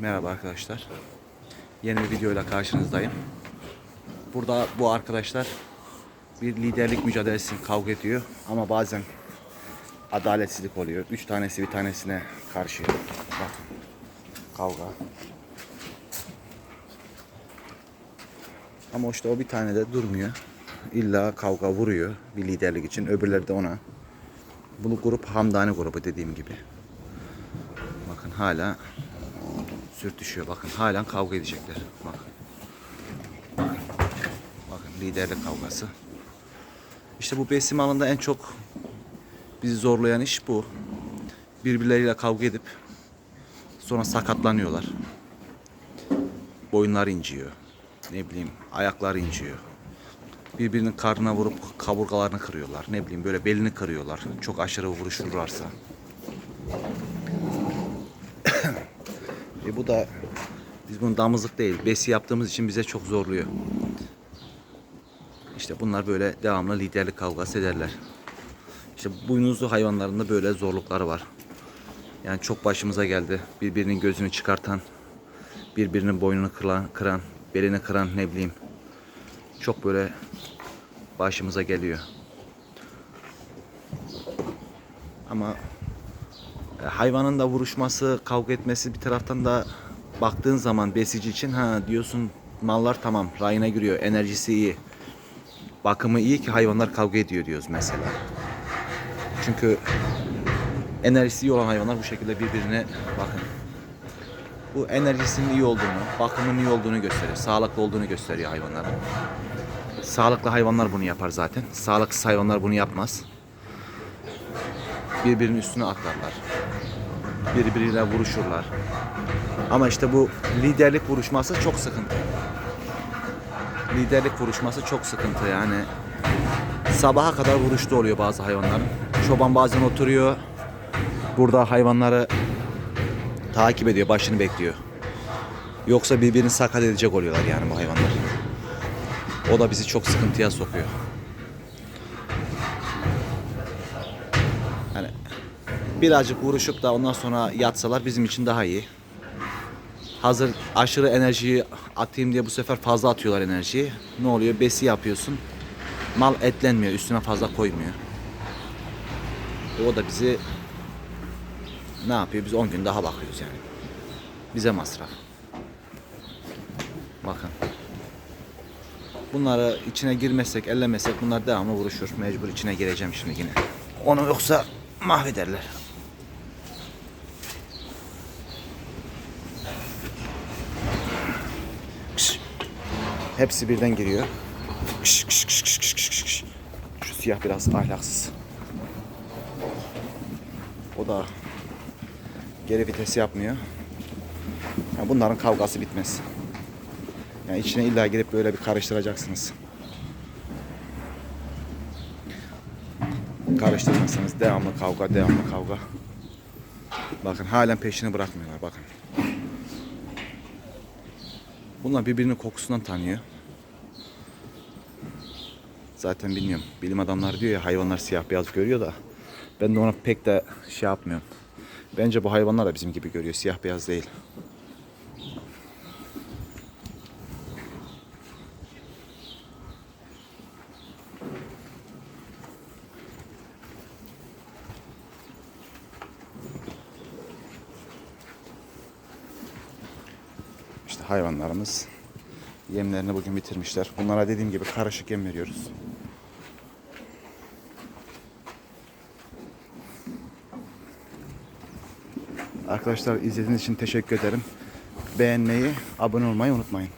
Merhaba arkadaşlar. Yeni bir videoyla karşınızdayım. Burada bu arkadaşlar bir liderlik mücadelesi kavga ediyor ama bazen adaletsizlik oluyor. Üç tanesi bir tanesine karşı. Bakın. Kavga. Ama işte o bir tane de durmuyor. İlla kavga vuruyor bir liderlik için. Öbürleri de ona. Bu grup Hamdani grubu dediğim gibi. Bakın hala sürtüşüyor. Bakın halen kavga edecekler. Bakın. Bakın. Liderlik kavgası. İşte bu besim alanında en çok bizi zorlayan iş bu. Birbirleriyle kavga edip sonra sakatlanıyorlar. Boyunlar inciyor. Ne bileyim ayaklar inciyor. Birbirinin karnına vurup kaburgalarını kırıyorlar. Ne bileyim böyle belini kırıyorlar. Çok aşırı vuruşurlarsa. E bu da biz bunu damızlık değil, besi yaptığımız için bize çok zorluyor. İşte bunlar böyle devamlı liderlik kavgası ederler. İşte boynuzlu hayvanlarında böyle zorlukları var. Yani çok başımıza geldi. Birbirinin gözünü çıkartan, birbirinin boynunu kıran, kıran belini kıran ne bileyim. Çok böyle başımıza geliyor. Ama hayvanın da vuruşması, kavga etmesi bir taraftan da baktığın zaman besici için ha diyorsun mallar tamam rayına giriyor, enerjisi iyi. Bakımı iyi ki hayvanlar kavga ediyor diyoruz mesela. Çünkü enerjisi iyi olan hayvanlar bu şekilde birbirine bakın. Bu enerjisinin iyi olduğunu, bakımının iyi olduğunu gösteriyor. Sağlıklı olduğunu gösteriyor hayvanların. Sağlıklı hayvanlar bunu yapar zaten. Sağlıksız hayvanlar bunu yapmaz. Birbirinin üstüne atlarlar. Birbiriyle vuruşurlar. Ama işte bu liderlik vuruşması çok sıkıntı. Liderlik vuruşması çok sıkıntı yani. Sabaha kadar vuruştu oluyor bazı hayvanların. Çoban bazen oturuyor. Burada hayvanları takip ediyor, başını bekliyor. Yoksa birbirini sakat edecek oluyorlar yani bu hayvanlar. O da bizi çok sıkıntıya sokuyor. Birazcık vuruşup da ondan sonra yatsalar bizim için daha iyi. Hazır aşırı enerjiyi atayım diye bu sefer fazla atıyorlar enerjiyi. Ne oluyor? Besi yapıyorsun. Mal etlenmiyor, üstüne fazla koymuyor. O da bizi ne yapıyor? Biz 10 gün daha bakıyoruz yani. Bize masraf. Bakın. Bunları içine girmezsek, ellemezsek bunlar devamlı vuruşur. Mecbur içine gireceğim şimdi yine. Onu yoksa mahvederler. Hepsi birden giriyor. Kış, kış, kış, kış, kış, kış, kış. Şu siyah biraz ahlaksız. O da geri vites yapmıyor. Yani bunların kavgası bitmez. Yani içine illa girip böyle bir karıştıracaksınız. Karıştırmazsanız devamlı kavga, devamlı kavga. Bakın halen peşini bırakmıyorlar bakın. Bunlar birbirinin kokusundan tanıyor. Zaten bilmiyorum. Bilim adamları diyor ya hayvanlar siyah beyaz görüyor da ben de ona pek de şey yapmıyorum. Bence bu hayvanlar da bizim gibi görüyor. Siyah beyaz değil. Hayvanlarımız yemlerini bugün bitirmişler. Bunlara dediğim gibi karışık yem veriyoruz. Arkadaşlar izlediğiniz için teşekkür ederim. Beğenmeyi, abone olmayı unutmayın.